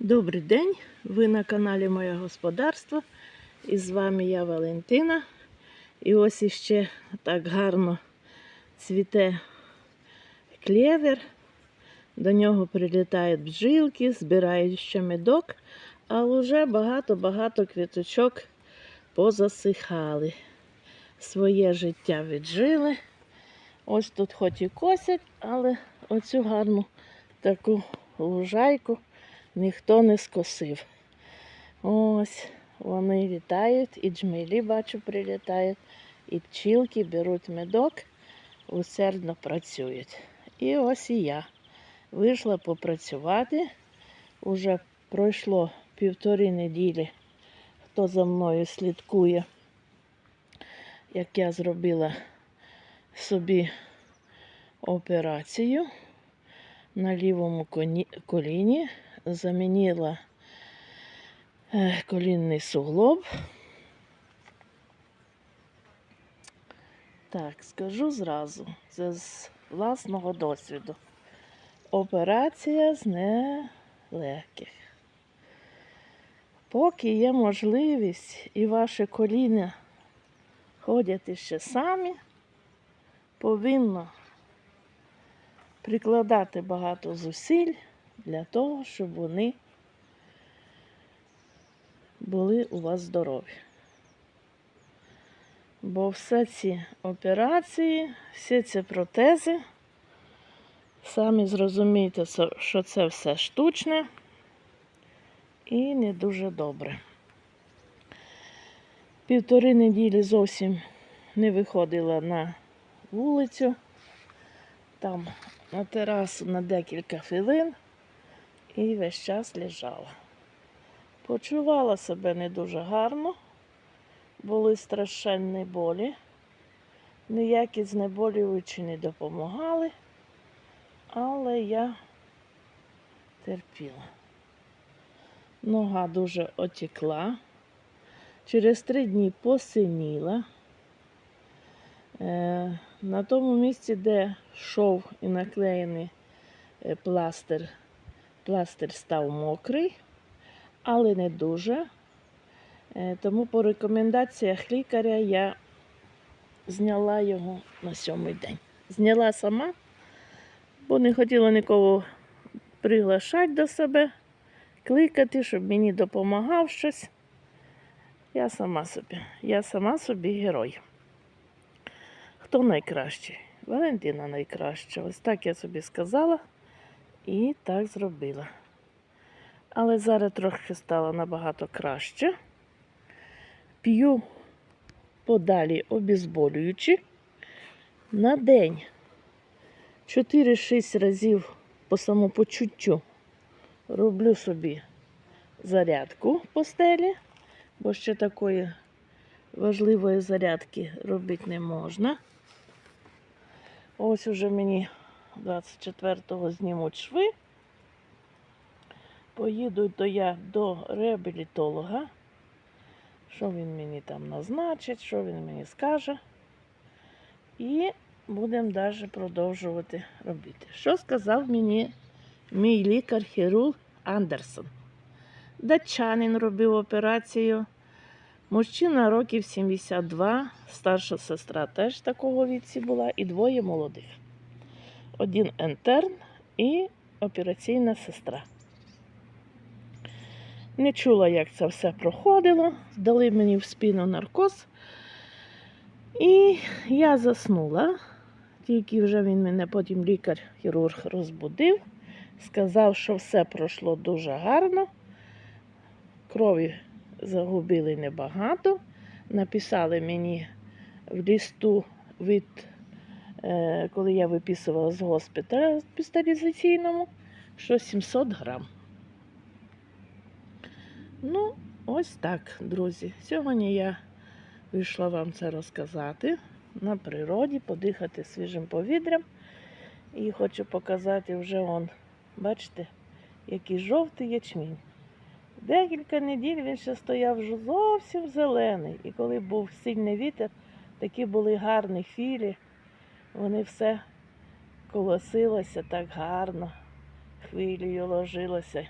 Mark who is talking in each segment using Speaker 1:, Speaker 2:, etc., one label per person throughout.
Speaker 1: Добрий день! Ви на каналі Моє Господарство. І з вами я Валентина. І ось іще так гарно цвіте клевер. До нього прилітають бджілки, збирають ще медок, але вже багато-багато квіточок позасихали. Своє життя віджили. Ось тут хоч і косять, але оцю гарну таку лужайку ніхто не скосив. Ось вони літають, і джмелі, бачу, прилітають, і пчілки беруть медок, усердно працюють. І ось і я вийшла попрацювати. Уже пройшло півтори неділі, хто за мною слідкує, як я зробила собі операцію на лівому коліні замінила е, колінний суглоб. Так, скажу зразу, це з власного досвіду. Операція з нелегких. Поки є можливість і ваші коліна ходять іще самі, повинно прикладати багато зусиль для того, щоб вони були у вас здорові. Бо все ці операції, всі ці протези, самі зрозумієте, що це все штучне і не дуже добре. Півтори неділі зовсім не виходила на вулицю, там на терасу на декілька хвилин і весь час лежала. Почувала себе не дуже гарно, були страшенні болі, ніякі знеболюючі не допомагали, але я терпіла. Нога дуже отекла, через три дні посиніла. Е, на тому місці, де шов і наклеєний е, пластир, пластир став мокрий, але не дуже. Е, Тому по рекомендаціях лікаря я зняла його на сьомий день. Зняла сама, бо не хотіла нікого приглашати до себе, кликати, щоб мені допомагав щось. Я сама собі, я сама собі герой. Хто найкращий? Валентина найкраща. Ось так я собі сказала і так зробила. Але зараз трохи стало набагато краще. П'ю подалі обізболюючи на день 4-6 разів по самопочуттю роблю собі зарядку в постелі, бо ще такої важливої зарядки робити не можна. Ось уже мені 24-го знімуть шви. Поїду до я до реабілітолога. Що він мені там назначить, що він мені скаже. І будемо далі продовжувати робити. Що сказав мені мій лікар-хірург Андерсон? Датчанин робив операцію. Мужчина років 72, старша сестра теж такого віці була, і двоє молодих. Один інтерн і операційна сестра. Не чула, як це все проходило. Дали мені в спину наркоз. І я заснула. Тільки вже він мене потім лікар-хірург розбудив. Сказав, що все пройшло дуже гарно. Крові загубили небагато. Написали мені в листу від, коли я виписувала з госпіталізаційному, що 700 грам. Ну, ось так, друзі. Сьогодні я вийшла вам це розказати на природі, подихати свіжим повітрям. І хочу показати вже он, бачите, який жовтий ячмінь. Декілька неділь він ще стояв зовсім зелений. І коли був сильний вітер, такі були гарні філі. Вони все колосилося так гарно, хвилею ложилося.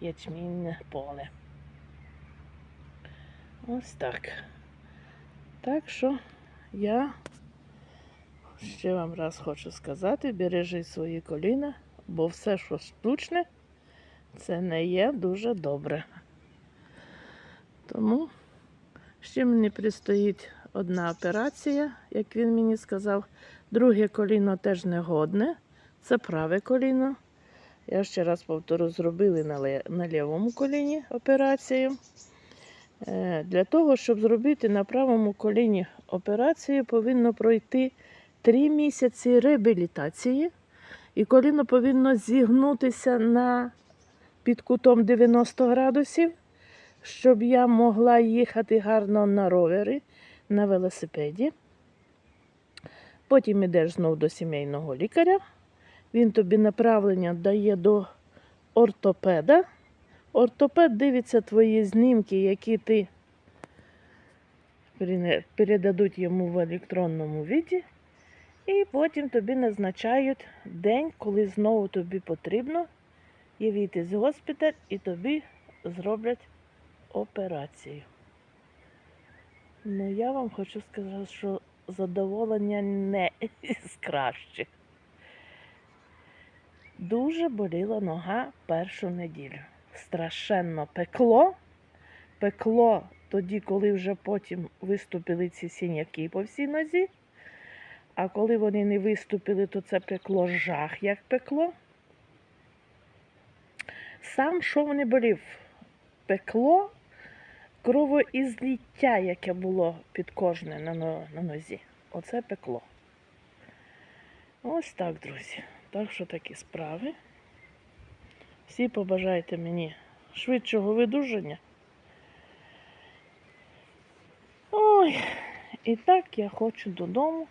Speaker 1: ячмінне поле. Ось так. Так що я ще вам раз хочу сказати, бережіть свої коліна, бо все, що штучне, це не є дуже добре. Тому ще мені предстоїть одна операція, як він мені сказав. Друге коліно теж негодне. Це праве коліно. Я ще раз повторю, зробили на, лівому коліні операцію. Е, Для того, щоб зробити на правому коліні операцію, повинно пройти 3 місяці реабілітації, і коліно повинно зігнутися на під кутом 90 градусів, щоб я могла їхати гарно на ровері, на велосипеді. Потім йдеш знов до сімейного лікаря. Він тобі направлення дає до ортопеда. Ортопед дивиться твої знімки, які ти передадуть йому в електронному віді. І потім тобі назначають день, коли знову тобі потрібно явити з госпіталь і тобі зроблять операцію. Ну, я вам хочу сказати, що задоволення не з кращих. Дуже боліла нога першу неділю. Страшенно пекло. Пекло тоді, коли вже потім виступили ці сіняки по всій нозі. А коли вони не виступили, то це пекло жах, як пекло. Сам шов не болів. Пекло кровоізліття, яке було під кожне на, нозі. Оце пекло. Ось так, друзі. Так що такі справи. Всі побажайте мені швидшого видужання. Ой, і так я хочу додому,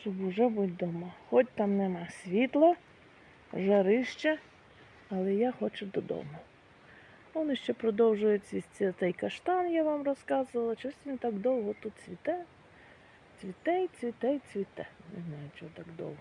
Speaker 1: щоб уже бути вдома. Хоч там нема світла, жарища, але я хочу додому. Он ще продовжують цвісти цей каштан, я вам розказувала. Щось він так довго тут цвіте. Цвіте, цвіте, цвіте. Не знаю, чого так довго.